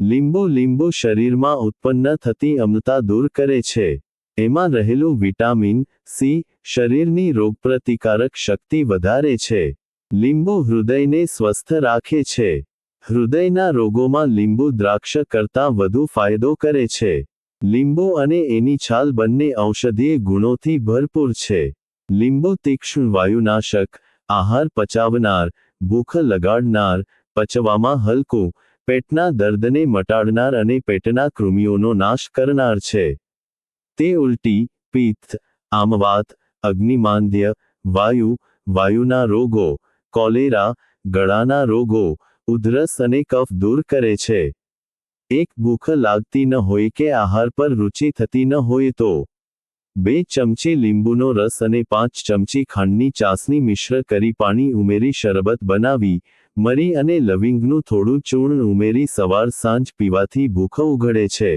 લીંબુ લીંબુ શરીરમાં ઉત્પન્ન થતી અમ્લતા દૂર કરે છે. એમાં રહેલું વિટામિન સી શરીરની રોગપ્રતિકારક શક્તિ વધારે છે. લીંબુ હૃદયને સ્વસ્થ રાખે છે. હૃદયના રોગોમાં લીંબુ દ્રાક્ષ કરતાં વધુ ફાયદો કરે છે. લીંબુ અને એની છાલ બંને ઔષધીય ગુણોથી ભરપૂર છે. લીંબુ તીક્ષ્ણ વાયુનાશક, આહાર પચાવનાર, ભૂખ લગાડનાર, પચવામાં હલકું પેટના દર્દને મટાડનાર અને પેટના કૃમિઓનો નાશ કરનાર છે. તે ઉલટી, પિત્ત, આમવાત, અગ્નિમાંદ્ય, વાયુ, વાયુના રોગો, કોલેરા, ગળાના રોગો, ઉધરસ અને કફ દૂર કરે છે. એક ભૂખ લાગતી ન હોય કે આહાર પર રુચિ થતી ન હોય તો. બે ચમચી લીંબુનો રસ અને પાંચ ચમચી ખાંડની ચાસણી મિશ્ર કરી પાણી ઉમેરી શરબત બનાવી મરી અને લવિંગનું થોડું ચૂર્ણ ઉમેરી સવાર સાંજ પીવાથી ભૂખ ઉઘડે છે.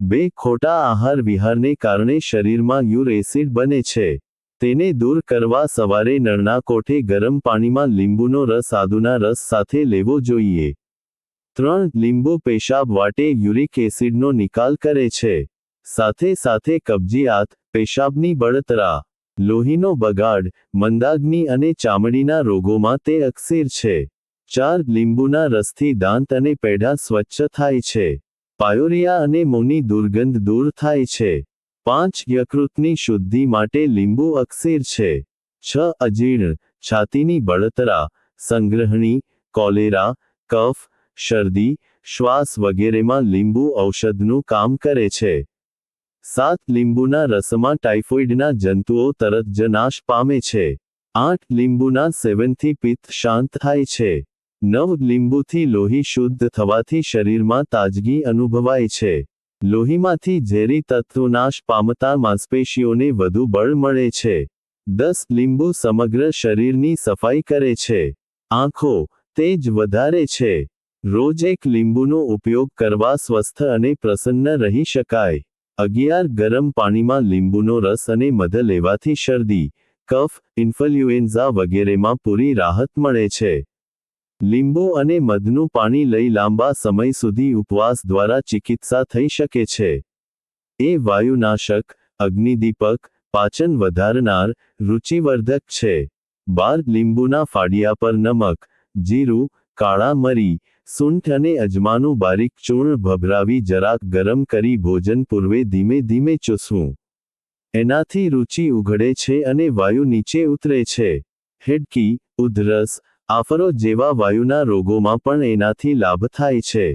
બે ખોટા આહાર વિહારને કારણે શરીરમાં યુર એસિડ બને છે. તેને દૂર કરવા સવારે નળના કોઠે ગરમ પાણીમાં લીંબુનો રસ આદુના રસ સાથે લેવો જોઈએ. ત્રણ લીંબુ પેશાબ વાટે યુરિક એસિડનો નિકાલ કરે છે. સાથે સાથે કબજિયાત પેશાબની બળતરા લોહીનો બગાડ, મંદાગ્નિ અને ચામડીના રોગોમાં તે અક્સીર છે. ચાર, લીંબુના રસથી દાંત અને પેઢા સ્વચ્છ થાય છે. પાયોરિયા અને મોની દુર્ગંધ દૂર થાય છે. પાંચ, યકૃતની શુદ્ધિ માટે લીંબુ અક્સીર છે. છ, અજીર્ણ, છાતીની બળતરા, સંગ્રહણી, કોલેરા, કફ, શરદી, શ્વાસ વગેરેમાં લીંબુ ઔષધનું કામ કરે છે. સાત લીંબુના રસમાં ટાઇફોઇડના જંતુઓ તરત જ નાશ પામે છે. આઠ લીંબુના સેવનથી પિત્ત શાંત થાય છે. નવ લીંબુથી લોહી શુદ્ધ થવાથી શરીરમાં તાજગી અનુભવાય છે. લોહીમાંથી ઝેરી તત્વો નાશ પામતા માંસપેશીઓને વધુ બળ મળે છે. દસ લીંબુ સમગ્ર શરીરની સફાઈ કરે છે. આંખો તેજ વધારે છે. રોજ એક લીંબુનો ઉપયોગ કરવા સ્વસ્થ અને પ્રસન્ન રહી શકાય. અગિયાર ગરમ પાણીમાં લીંબુનો રસ અને મધ લેવાથી શરદી, કફ ઇન્ફલ્યુએન્ઝા વગેરેમાં પૂરી રાહત મળે છે. લીંબુ અને મધનું પાણી લઈ લાંબા સમય સુધી ઉપવાસ દ્વારા ચિકિત્સા થઈ શકે છે. એ વાયુનાશક, અગ્નિદીપક, પાચન વધારનાર, રુચિવર્ધક છે. બાર લીંબુના ફાડિયા પર નમક, જીરું, કાળા મરી સૂંઠ અને અજમાનું બારીક ચૂર્ણ ભભરાવી જરાક ગરમ કરી ભોજન પૂર્વે ધીમે ધીમે ચૂસવું. એનાથી રુચિ ઉઘડે છે અને વાયુ નીચે ઉતરે છે. હેડકી, ઉધરસ, આફરો જેવા વાયુના રોગોમાં પણ એનાથી લાભ થાય છે.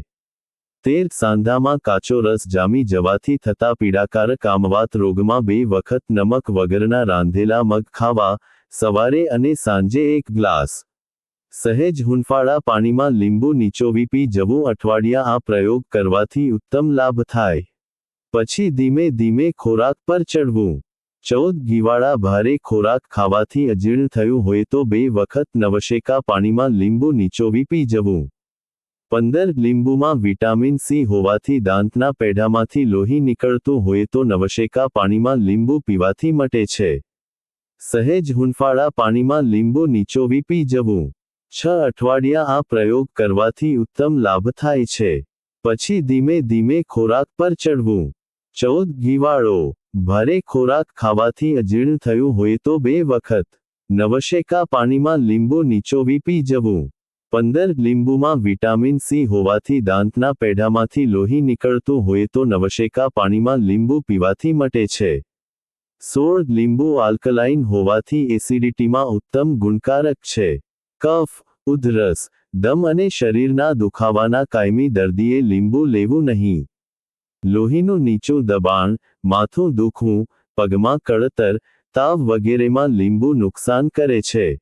તેર સાંધામાં કાચો રસ જામી જવાથી થતા પીડાકારક આમવાત રોગમાં બે વખત નમક વગરના રાંધેલા મગ ખાવા, સવારે અને સાંજે એક ગ્લાસ સહેજ હુંફાળા પાણીમાં લીંબુ નીચોવી પી જવું અઠવાડિયા આ પ્રયોગ કરવાથી ઉત્તમ લાભ થાય. પછી ધીમે ધીમે ખોરાક પર ચડવું ચૌદ ગીવાળા ભારે ખોરાક ખાવાથી અજીર્ણ થયું હોય તો બે વખત નવશેકા પાણીમાં લીંબુ નીચોવી પી જવું. પંદર લીંબુમાં વિટામિન સી હોવાથી દાંતના પેઢામાંથી લોહી નીકળતું હોય તો નવશેકા પાણીમાં લીંબુ પીવાથી મટે છે. સહેજ હુંફાળા પાણીમાં લીંબુ નીચોવી પી જવું. છ અઠવાડિયા આ પ્રયોગ કરવાથી ઉત્તમ લાભ થાય છે. પછી ધીમે ધીમે ખોરાક પર ચડવું ચૌદ ઘીવાળો ભારે ખોરાક ખાવાથી અજીર્ણ થયું હોય તો બે વખત. નવશેકા પાણીમાં લીંબુ નીચોવી પી જવું પંદર લીંબુમાં વિટામિન સી હોવાથી દાંતના પેઢામાંથી લોહી નીકળતું હોય તો નવશેકા પાણીમાં લીંબુ પીવાથી મટે છે. સોળ લીંબુ આલ્કલાઇન હોવાથી એસિડિટીમાં ઉત્તમ ગુણકારક છે. કફ, ઉધરસ, દમ અને શરીરના દુખાવાના કાયમી દર્દીએ લીંબુ લેવું નહીં. લોહીનું નીચું દબાણ, માથું દુખવું, પગમાં કળતર, તાવ વગેરેમાં લીંબુ નુકસાન કરે છે.